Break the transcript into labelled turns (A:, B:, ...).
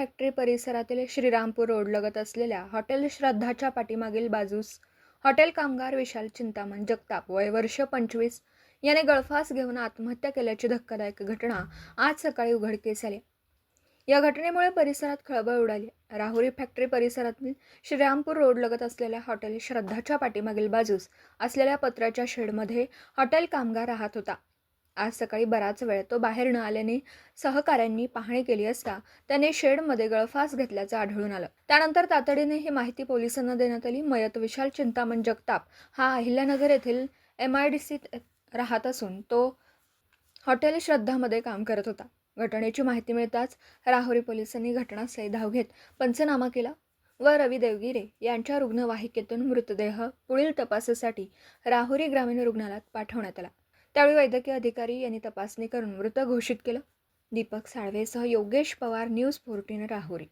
A: Factory परिसरातील श्रीरामपूर रोडलगत असलेल्या hotel श्रद्धाच्या पाठीमागील बाजूस हॉटेल कामगार विशाल चिंतामण जगताप वय वर्ष पंचवीस याने गळफास घेऊन आत्महत्या केल्याची धक्कादायक घटना आज सकाळी उघडकीस आली. या घटनेमुळे परिसरात खळबळ उडाली. राहुरी फॅक्टरी परिसरातील श्रीरामपूर रोडलगत असलेल्या हॉटेल श्रद्धाच्या पाठीमागील बाजूस असलेल्या पत्र्याच्या शेडमध्ये हॉटेल कामगार राहत होता. आज सकाळी बराच वेळ तो बाहेर न आल्याने सहकाऱ्यांनी पाहणी केली असता त्याने शेडमध्ये गळफास घेतल्याचं आढळून आलं. त्यानंतर तातडीने ही माहिती पोलिसांना देण्यात आली. मयत विशाल चिंतामण जगताप हा अहिल्यानगर येथील एम आय डी सीत राहत असून तो हॉटेल श्रद्धामध्ये काम करत होता. घटनेची माहिती मिळताच राहुरी पोलिसांनी घटनास्थळी धाव घेत पंचनामा केला व रवी देवगिरे यांच्या रुग्णवाहिकेतून मृतदेह पुढील तपासासाठी राहुरी ग्रामीण रुग्णालयात पाठवण्यात आला. त्यावेळी वैद्यकीय अधिकारी यांनी तपासणी करून मृत घोषित केलं. दीपक साळवेसह योगेश पवार न्यूज फोर्टीन राहुरी.